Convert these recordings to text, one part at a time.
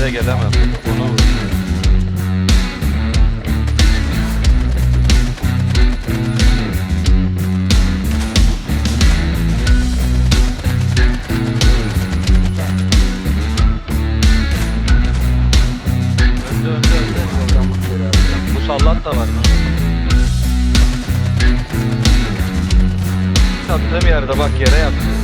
size gelemem. Onu Musallat da var. Attığım yerde bak yere yaptım.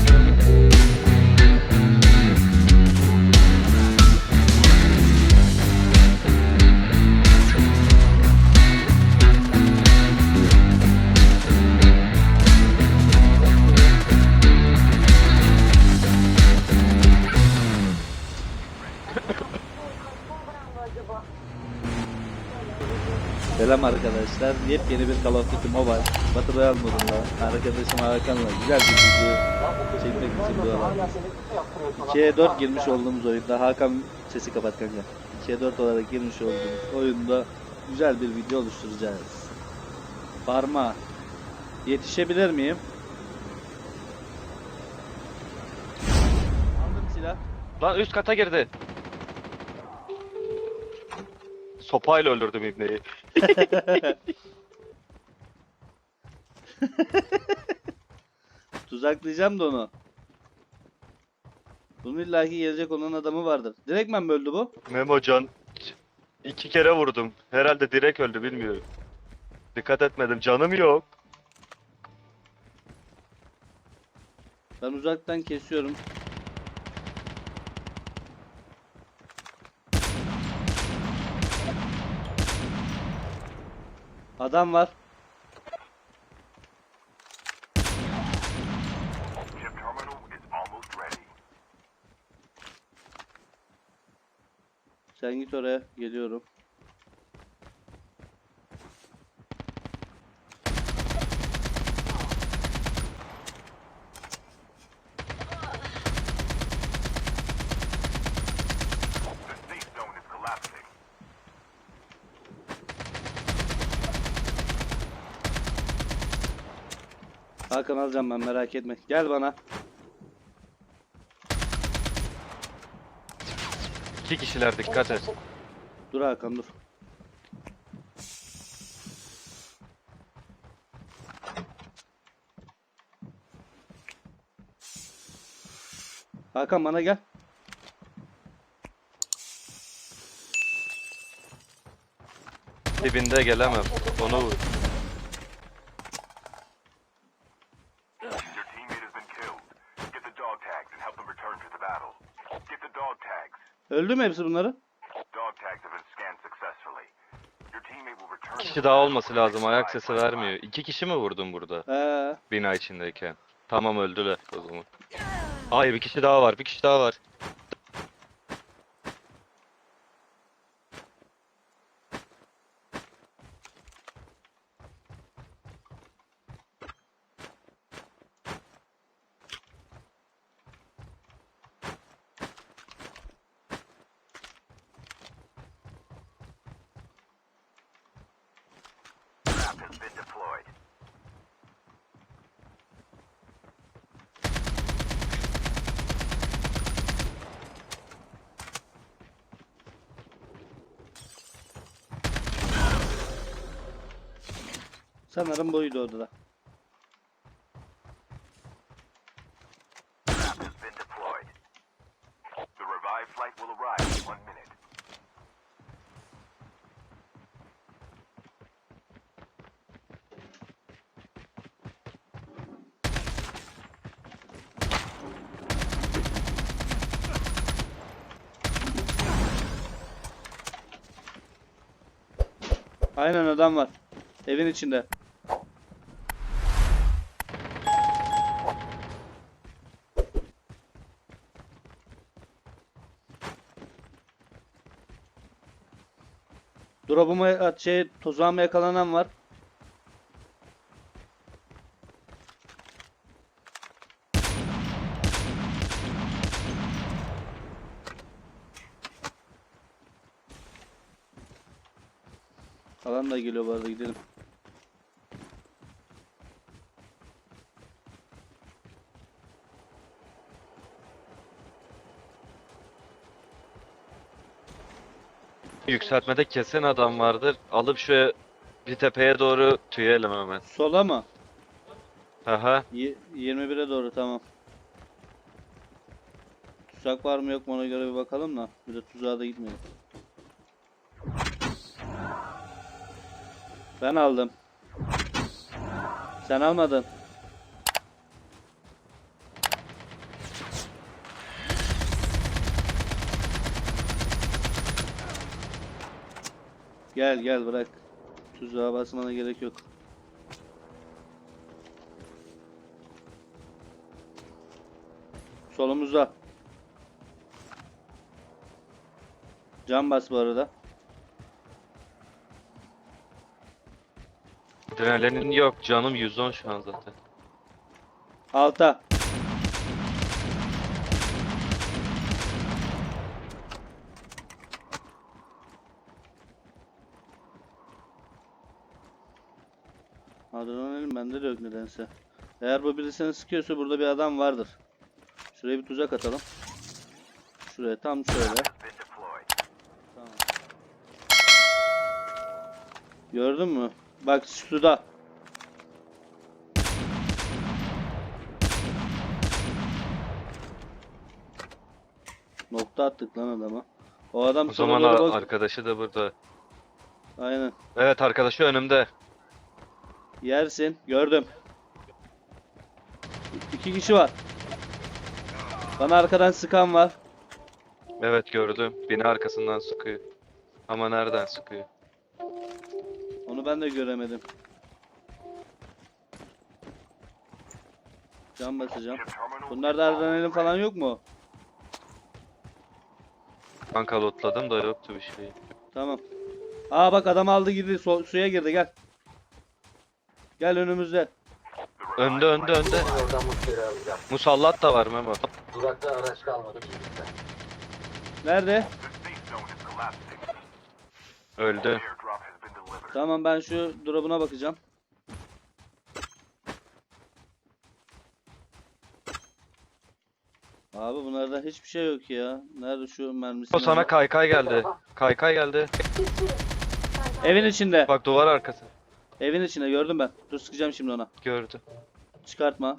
Selam arkadaşlar. Yepyeni bir Call of Duty Mobile Battle Royale modunda arkadaşım Hakan'la güzel bir video çekmek için bu alan. 2'ye 4 girmiş olduğumuz oyunda Hakan sesi kapat kanka. 2'ye 4 olarak girmiş olduğumuz oyunda güzel bir video oluşturacağız. Parma yetişebilir miyim? Aldım silah. Lan üst kata girdi. Sopayla öldürdüm ibneyi. Tuzaklayacağım da onu. Bunun illaki gelecek olan adamı vardır. Direktmen mi öldü bu? Memocan iki kere vurdum. Herhalde direkt öldü bilmiyorum. Dikkat etmedim. Canım yok. Ben uzaktan kesiyorum. Adam var. Sen git oraya. Geliyorum. Hakan alacağım ben merak etme. Gel bana. İki kişiler dikkat et. Dur Hakan dur. Hakan bana gel. Dibinde gelemem. Onu vur. Öldü mü hepsi bunları? Bir kişi daha olması lazım. Ayak sesi vermiyor. İki kişi mi vurdun burada? Ee, Bina içindeyken. Tamam öldüler o zaman. Hayır bir kişi daha var. Bir kişi daha var. Sanırım buydu orada da. Aynen adam var. Evin içinde. Drop'uma at- şey tuzağıma yakalanan var. Alan da geliyor bu arada gidelim. Yükseltmede kesin adam vardır. Alıp şöyle bir tepeye doğru tüyelim hemen. Sola mı? Aha. Y- 21'e doğru tamam. Tuzak var mı yok mu ona göre bir bakalım da. Bir de tuzağa da gitmeyelim. Ben aldım. Sen almadın. Gel gel bırak. Tuzağa basmana gerek yok. Solumuzda. Cam bas bu arada. Adrenalin yok. Canım 110 şu an zaten. Alta. Adrenalin bende de yok nedense. Eğer bu birisini sıkıyorsa burada bir adam vardır. Şuraya bir tuzak atalım. Şuraya tam şöyle. Tamam. Gördün mü? Bak suda. Nokta attık lan adama. O adam O sola zaman doğru bak- arkadaşı da burada. Aynen. Evet arkadaşı önümde. Yersin. Gördüm. İki kişi var. Bana arkadan sıkan var. Evet gördüm. Beni arkasından sıkıyor. Ama nereden sıkıyor? Onu ben de göremedim. Can basacağım. Bunlarda adrenalin falan yok mu? Kanka lootladım da yoktu bir şey. Tamam. Aa bak adam aldı girdi su- suya girdi gel. Gel önümüzde. Önde önde önde. Oradan mutları alacağım. Musallat da var Memo. Durakta araç kalmadı bizimizde. Nerede? Öldü. Tamam ben şu drop'una bakacağım. Abi bunlarda hiçbir şey yok ya. Nerede şu mermisi? O sana kaykay geldi. Kaykay geldi. Evin içinde. Bak duvar arkası. Evin içinde gördüm ben. Dur sıkacağım şimdi ona. Gördü. Çıkartma.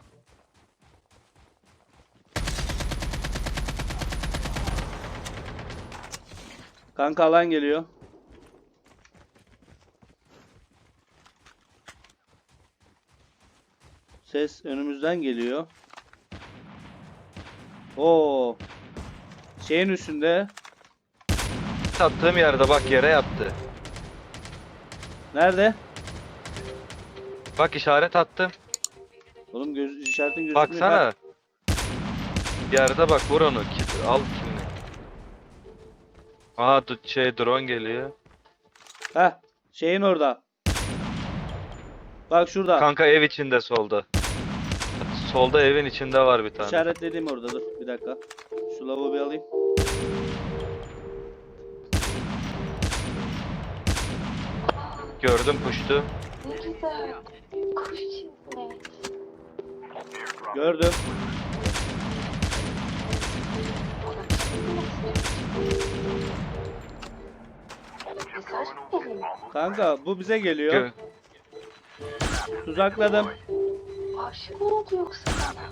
Kanka alan geliyor. Ses önümüzden geliyor. Oo. Şeyin üstünde. Attığım yerde bak yere yattı. Nerede? Bak işaret attım. Oğlum göz işaretin gözükmüyor. Baksana. Bak. Yerde bak vur onu. Kit- Al kilini. Aa du- şey drone geliyor. Heh. Şeyin orada. Bak şurada. Kanka ev içinde solda. Solda evin içinde var bir tane. İşaretlediğim orada dur bir dakika. Şu bir alayım. Gördüm puştu. Kuş. Gördüm. Mesaj mı geliyor? Kanka bu bize geliyor. Gö- Tuzakladım. Aşık mı oldu yoksa bana?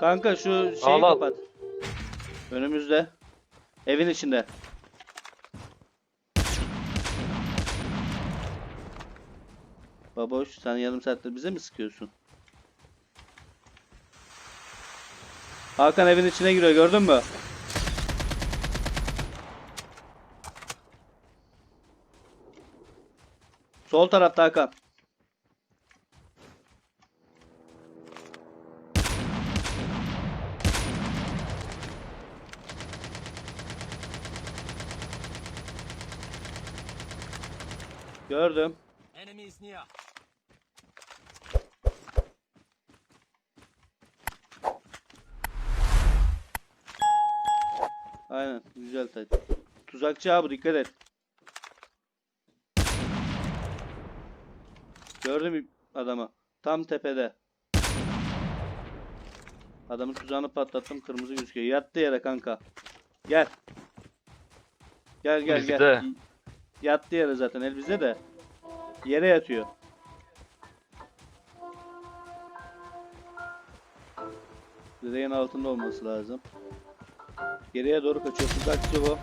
Kanka şu şeyi Al, al. kapat. Önümüzde. Evin içinde. Baboş sen yarım saattir bize mi sıkıyorsun? Hakan evin içine giriyor gördün mü? Sol tarafta Hakan. Gördüm. Enemies near. Tay. Tuzakçı abi dikkat et. Gördüm adamı. Tam tepede. Adamın tuzağını patlattım kırmızı gözüküyor. Yattı yere kanka. Gel. Gel gel gel. Bizde. Yattı yere zaten el bizde de. Yere yatıyor. Direğin altında olması lazım. Geriye doğru kaçıyor. Tuzakçı bu.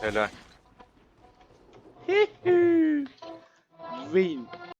Helal. Win.